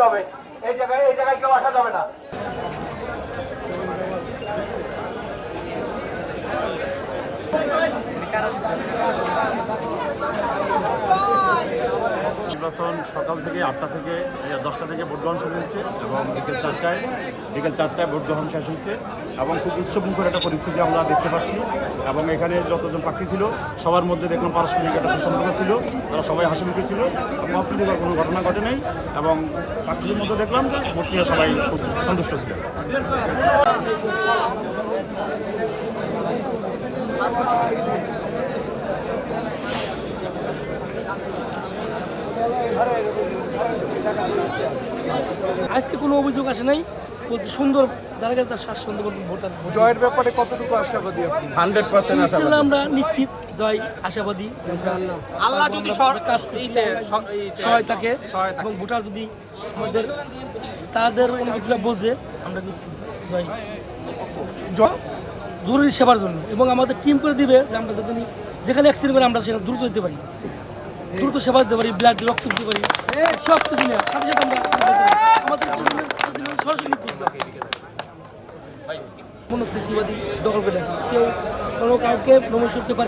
দিতে হবে এই জায়গায় এই জায়গায় কেউ আসা যাবে না Gracias. নির্বাচন সকাল থেকে আটটা থেকে দশটা থেকে ভোট গ্রহণ শুরু হয়েছে এবং বিকেল চারটায় বিকেল চারটায় ভোট গ্রহণ শেষ হয়েছে এবং খুব উৎসবমুখর একটা পরিস্থিতি আমরা দেখতে পাচ্ছি। এবং এখানে যতজন প্রার্থী ছিল, সবার মধ্যে দেখলাম পারস্পরিক একটা সুসম্পর্ক ছিল, তারা সবাই হাসিমুখী ছিল। এবং অপ্রীতিকর কোনো ঘটনা ঘটে নাই এবং প্রার্থীদের মধ্যে দেখলাম যে ভোট নিয়ে সবাই খুব সন্তুষ্ট ছিল। আজকে কোনো অভিযোগ আসে নাই। বলছে সুন্দর যারা কাছে তার স্বাচ্ছন্দ্য ভোটার। জয়ের ব্যাপারে কতটুকু আশাবাদী আপনি? হান্ড্রেড পার্সেন্ট ইনশাল্লাহ আমরা নিশ্চিত জয় আশাবাদী। আল্লাহ যদি এবং ভোটার যদি আমাদের তাদের অনুভূতিটা বোঝে আমরা নিশ্চিত জয়। জরুরি সেবার জন্য। এবং আমাদের টিম করে দিবে যে আমরা নি- যেখানে অ্যাক্সিডেন্ট করে আমরা সেখানে দ্রুত দিতে পারি। দ্রুত সেবা দিতে পারি ব্লাড রক্ত দিতে পারি। সব কিছু নিয়ে সাথে সাথে আমরা কাজ করতে পারি। আমাদের সরাসরি কোনো কৃষিবাদী দখল করে রাখছে। কেউ কোনো কাউকে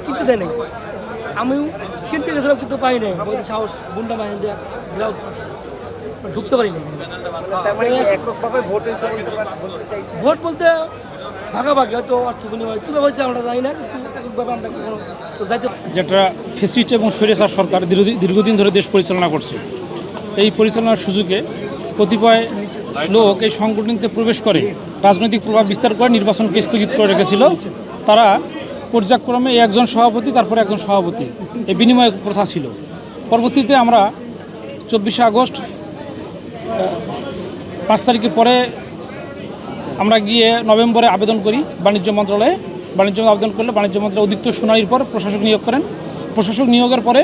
কিনতে দেয় নাই। আমিও কিনতে গেছিলাম কিন্তু পাই নাই। বলতে সাহস দেওয়া গ্রাউন্ড ঢুকতে পারি মানে ভোট বলতে ভাগাভাগি হয়তো অর্থ বিনিময়। কীভাবে হয়েছে আমরা জানি না কিন্তু আমরা কখনো যেটা ফেসিস্ট এবং স্বৈরাচার সরকার দীর্ঘদিন- দীর্ঘদিন ধরে দেশ পরিচালনা করছে। এই পরিচালনার সুযোগে কতিপয় লোক এই সংগঠনতে প্রবেশ করে। রাজনৈতিক প্রভাব বিস্তার করে নির্বাচনকে স্থগিত করে রেখেছিল। তারা পর্যায়ক্রমে একজন সভাপতি, তারপরে একজন সভাপতি। এই বিনিময় প্রথা ছিল। পরবর্তীতে আমরা চব্বিশে আগস্ট পাঁচ তারিখের পরে আমরা গিয়ে নভেম্বরে আবেদন করি বাণিজ্য মন্ত্রণালয়ে। বাণিজ্য আবেদন করলে বাণিজ্য মন্ত্রণালয় অধিকতর শুনানির পর প্রশাসক নিয়োগ করেন। প্রশাসক নিয়োগের পরে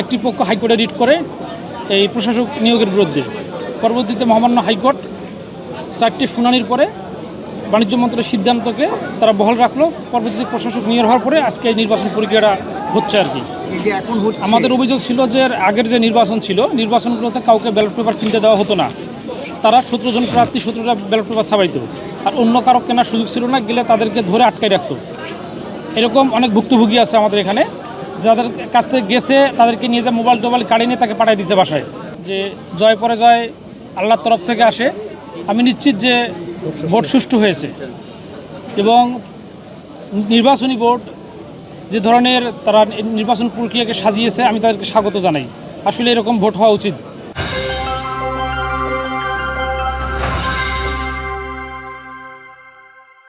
একটি পক্ষ হাইকোর্টে রিট করে। এই প্রশাসক নিয়োগের বিরুদ্ধে। পরবর্তীতে মহামান্য হাইকোর্ট চারটি শুনানির পরে বাণিজ্য মন্ত্রণালয়ের সিদ্ধান্তকে তারা বহাল রাখল। পরবর্তীতে প্রশাসক নিয়োগ হওয়ার পরে আজকে এই নির্বাচন প্রক্রিয়াটা হচ্ছে আর কি। আমাদের অভিযোগ ছিল যে আগের যে নির্বাচন ছিল নির্বাচনগুলোতে কাউকে ব্যালট পেপার কিনতে দেওয়া হতো না। তারা সতেরো জন প্রার্থী সতেরোটা ব্যালট পেপার ছাপাইত। আর অন্য কারও কেনার সুযোগ ছিল না গেলে তাদেরকে ধরে আটকায় রাখতো। এরকম অনেক ভুক্তভোগী আছে আমাদের এখানে। যাদের কাছ থেকে গেছে, তাদেরকে নিয়ে যা মোবাইল টোবাইল কাড়ি নিয়ে তাকে পাঠিয়ে দিচ্ছে বাসায়। যে জয় পরে জয় আল্লাহর তরফ থেকে আসে। আমি নিশ্চিত যে ভোট সুষ্ঠু হয়েছে। এবং নির্বাচনী বোর্ড যে ধরনের তারা নির্বাচন প্রক্রিয়াকে সাজিয়েছে, আমি তাদেরকে স্বাগত জানাই। আসলে এরকম ভোট হওয়া উচিত।